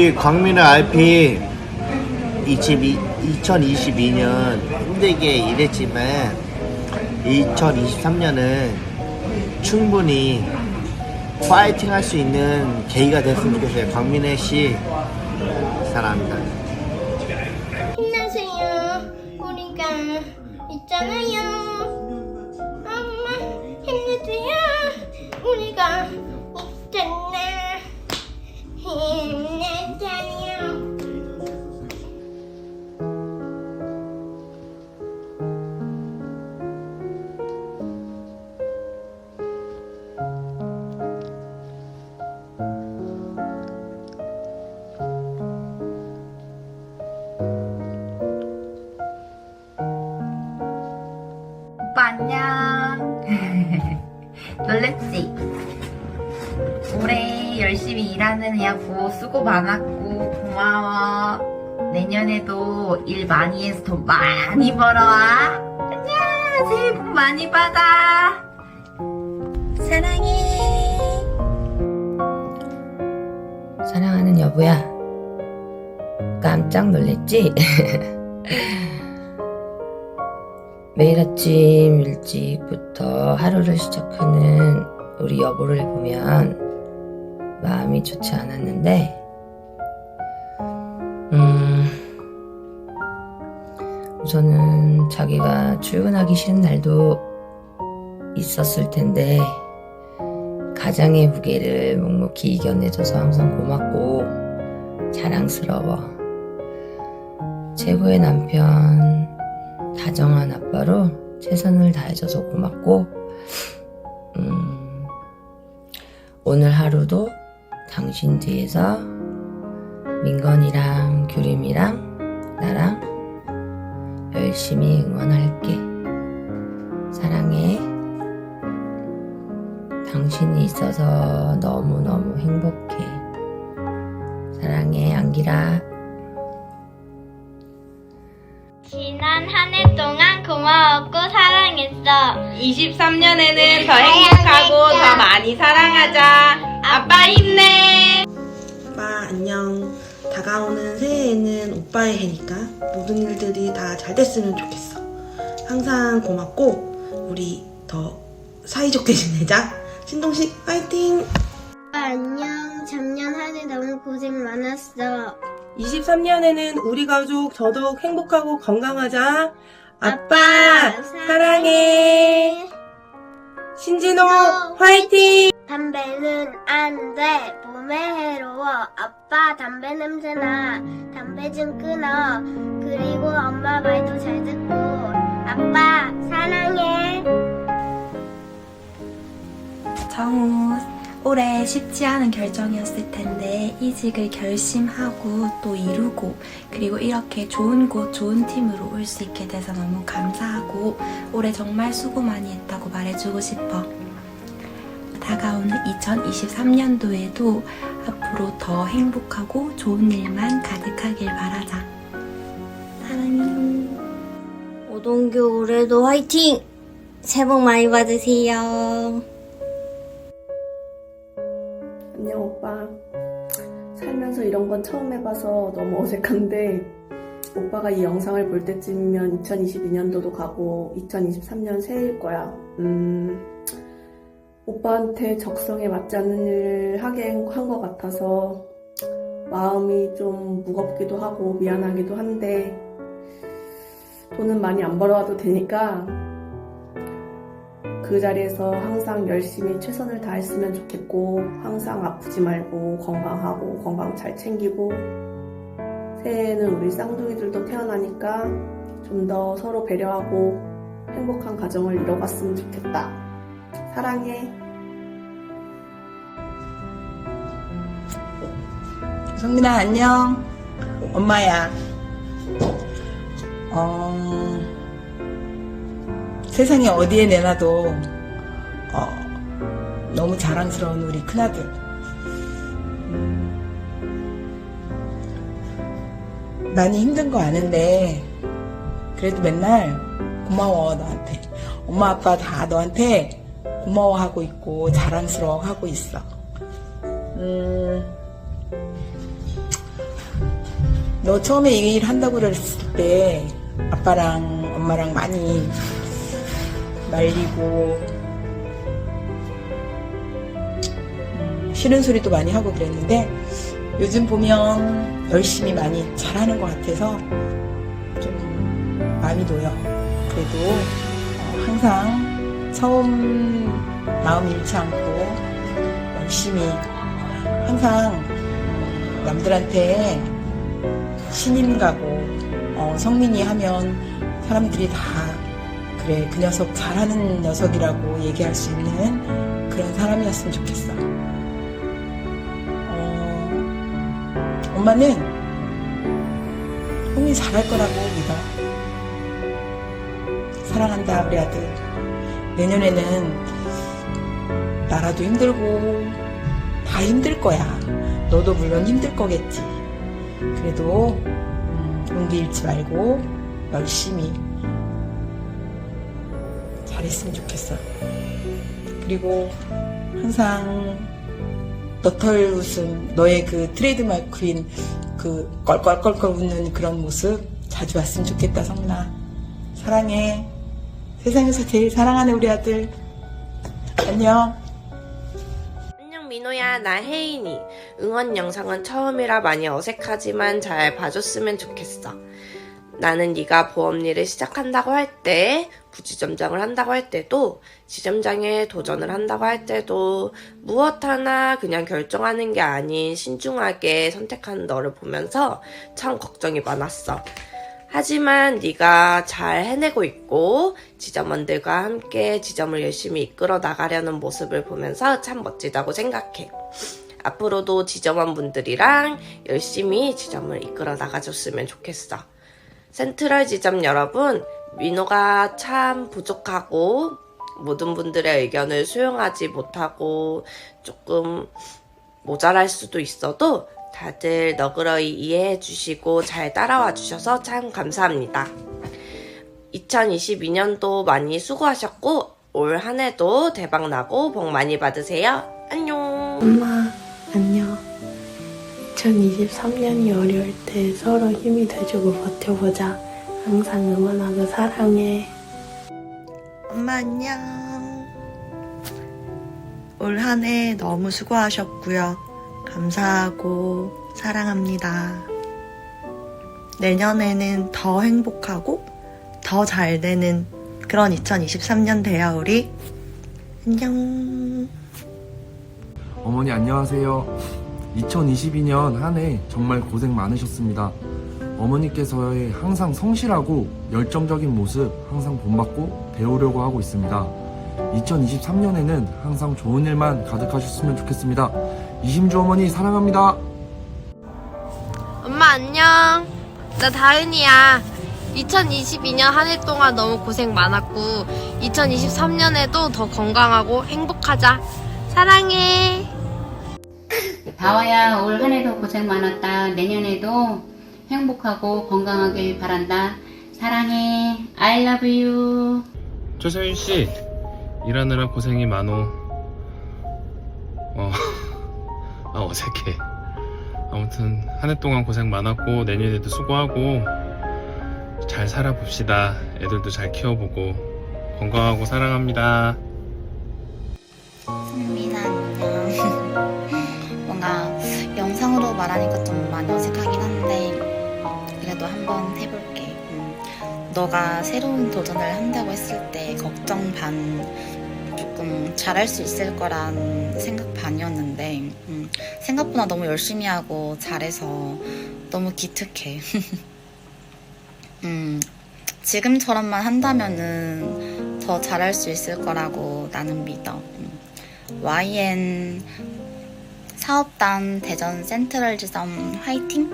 우리 광민의 RP 22, 2022년 힘들게 일했지만 2023년은 충분히 파이팅 할 수 있는 계기가 됐으면 좋겠어요. 광민의 씨 사랑합니다. 힘내세요. 우리가 있잖아요. 엄마 힘내세요. 우리가. 힘 내 열심히 일하는 애하고 수고 많았고 고마워. 내년에도 일 많이 해서 돈 많이 벌어와. 안녕. 새해 복 많이 받아. 사랑해. 사랑하는 여보야. 깜짝 놀랬지? 매일 아침 일찍부터 하루를 시작하는 우리 여보를 보면 마음이 좋지 않았는데, 음, 우선은 자기가 출근하기 싫은 날도 있었을 텐데, 가장의 무게를 묵묵히 이겨내줘서 항상 고맙고 자랑스러워. 최고의 남편, 다정한 아빠로 최선을 다해줘서 고맙고, 음, 오늘 하루도 당신 뒤에서 민건이랑 규림이랑 나랑 열심히 응원할게. 사랑해. 당신이 있어서 너무너무 행복해. 사랑해, 안기라. 지난 한 해 동안 고마웠고 사랑했어. 23년에는 더 행복하고 더 많이 사랑하자. 아빠 힘내. 오빠 안녕. 다가오는 새해에는 오빠의 해니까 모든 일들이 다 잘 됐으면 좋겠어. 항상 고맙고 우리 더 사이좋게 지내자. 신동식 화이팅! 안녕. 작년 한 해 너무 고생 많았어. 23년에는 우리 가족 더더욱 행복하고 건강하자. 아빠, 아빠, 사랑해. 신진호 신진호, 화이팅! 담배는 안 돼. 몸에 해로워. 아빠 담배 냄새나. 담배 좀 끊어. 그리고 엄마 말도 잘 듣고. 아빠 사랑해. 정우, 올해 쉽지 않은 결정이었을 텐데 이직을 결심하고 또 이루고 그리고 이렇게 좋은 곳, 좋은 팀으로 올 수 있게 돼서 너무 감사하고 올해 정말 수고 많이 했다고 말해주고 싶어. 다가오는 2023년도에도 앞으로 더 행복하고 좋은 일만 가득하길 바라자. 사랑해. 오동규 올해도 화이팅! 새해 복 많이 받으세요. 안녕 오빠. 살면서 이런 건 처음 해봐서 너무 어색한데 오빠가 이 영상을 볼 때쯤이면 2022년도도 가고 2023년 새해일 거야. 음, 오빠한테 적성에 맞지 않는 일을 하게 한 것 같아서 마음이 좀 무겁기도 하고 미안하기도 한데 돈은 많이 안 벌어와도 되니까 그 자리에서 항상 열심히 최선을 다했으면 좋겠고 항상 아프지 말고 건강하고 건강 잘 챙기고 새해에는 우리 쌍둥이들도 태어나니까 좀 더 서로 배려하고 행복한 가정을 이뤄갔으면 좋겠다. 사랑해. 성민아 안녕. 엄마야. 어, 세상에 어디에 내놔도 어, 너무 자랑스러운 우리 큰아들. 음, 많이 힘든 거 아는데 그래도 맨날 고마워 너한테. 엄마 아빠 다 너한테 고마워하고 있고 자랑스러워하고 있어. 음, 너 처음에 이 일 한다고 그랬을 때 아빠랑 엄마랑 많이 말리고 음, 싫은 소리도 많이 하고 그랬는데 요즘 보면 열심히 많이 잘하는 것 같아서 좀 마음이 놓여. 그래도 어, 항상 처음 마음 잃지 않고 열심히 항상 남들한테 신임 가고 어, 성민이 하면 사람들이 다 그래 그 녀석 잘하는 녀석이라고 얘기할 수 있는 그런 사람이었으면 좋겠어. 어, 엄마는 성민이 잘할 거라고 믿어. 사랑한다 우리 아들. 내년에는 나라도 힘들고 다 힘들 거야. 너도 물론 힘들 거겠지. 그래도 음, 용기 잃지 말고 열심히 잘했으면 좋겠어. 그리고 항상 너털 웃음, 너의 그 트레이드마크인 그 껄껄껄껄 웃는 그런 모습 자주 봤으면 좋겠다, 성나. 사랑해. 세상에서 제일 사랑하는 우리 아들. 안녕. 안녕 민호야 나 혜인이 응원 영상은 처음이라 많이 어색하지만 잘 봐줬으면 좋겠어 나는 네가 보험 일을 시작한다고 할 때 부지점장을 한다고 할 때도 지점장에 도전을 한다고 할 때도 무엇 하나 그냥 결정하는 게 아닌 신중하게 선택하는 너를 보면서 참 걱정이 많았어 하지만 네가 잘 해내고 있고 지점원들과 함께 지점을 열심히 이끌어 나가려는 모습을 보면서 참 멋지다고 생각해. 앞으로도 지점원분들이랑 열심히 지점을 이끌어 나가줬으면 좋겠어. 센트럴 지점 여러분, 민호가 참 부족하고 모든 분들의 의견을 수용하지 못하고 조금 모자랄 수도 있어도 다들 너그러이 이해해 주시고 잘 따라와 주셔서 참 감사합니다. 2022년도 많이 수고하셨고 올 한 해도 대박 나고 복 많이 받으세요. 안녕. 엄마, 안녕. 2023년이 어려울 때 서로 힘이 돼주고 버텨보자. 항상 응원하고 사랑해. 엄마 안녕. 올 한 해 너무 수고하셨고요. 감사하고 사랑합니다. 내년에는 더 행복하고 더 잘 되는 그런 2023년 돼요, 우리. 안녕. 어머니 안녕하세요. 2022년 한 해 정말 고생 많으셨습니다. 어머니께서의 항상 성실하고 열정적인 모습 항상 본받고 배우려고 하고 있습니다. 2023년에는 항상 좋은 일만 가득하셨으면 좋겠습니다. 이심주 어머니 사랑합니다. 엄마 안녕. 나 다은이야. 2022년 한 해 동안 너무 고생 많았고 2023년에도 더 건강하고 행복하자. 사랑해. 다와야 올 한 해도 고생 많았다. 내년에도 행복하고 건강하길 바란다. 사랑해. I love you. 조서윤 씨 일하느라 고생이 많어. 어, 아 어색해. 아무튼 한 해 동안 고생 많았고 내년에도 수고하고 잘 살아봅시다. 애들도 잘 키워보고 건강하고 사랑합니다. 승민아 안녕 뭔가 영상으로 말하니까 좀 많이 어색하긴 한데 그래도 한번 해볼게 음, 너가 새로운 도전을 한다고 했을 때 걱정 반 조금 잘할 수 있을 거란 생각 반이었는데 음, 생각보다 너무 열심히 하고 잘해서 너무 기특해 음, 지금처럼만 한다면은 더 잘할 수 있을 거라고 나는 믿어. 음. YN 사업단 대전 센트럴 지점 화이팅!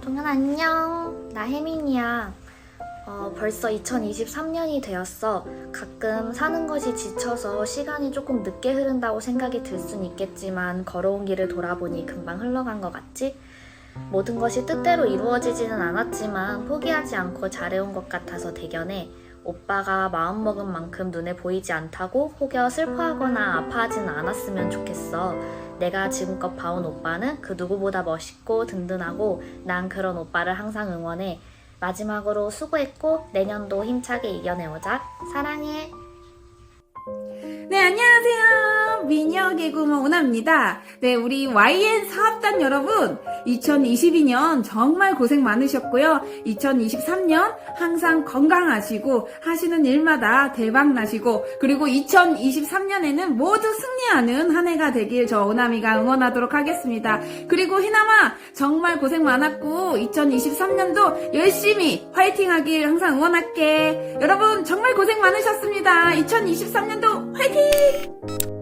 동현 안녕. 나 혜민이야. 어, 벌써 2023년이 되었어. 가끔 사는 것이 지쳐서 시간이 조금 늦게 흐른다고 생각이 들 순 있겠지만 걸어온 길을 돌아보니 금방 흘러간 것 같지? 모든 것이 뜻대로 이루어지지는 않았지만 포기하지 않고 잘해온 것 같아서 대견해. 오빠가 마음먹은 만큼 눈에 보이지 않다고 혹여 슬퍼하거나 아파하진 않았으면 좋겠어. 내가 지금껏 봐온 오빠는 그 누구보다 멋있고 든든하고 난 그런 오빠를 항상 응원해. 마지막으로 수고했고 내년도 힘차게 이겨내보자. 사랑해. 네, 안녕하세요. 미녀 개구먼 오나입니다. 네, 우리 YN 사업단 여러분, 2022년 정말 고생 많으셨고요. 2023년 항상 건강하시고, 하시는 일마다 대박 나시고, 그리고 2023년에는 모두 승리하는 한 해가 되길 저 오나미가 응원하도록 하겠습니다. 그리고 희남아, 정말 고생 많았고, 2023년도 열심히 화이팅 하길 항상 응원할게. 여러분, 정말 고생 많으셨습니다. 2023년도 화이팅! Tchauzinho!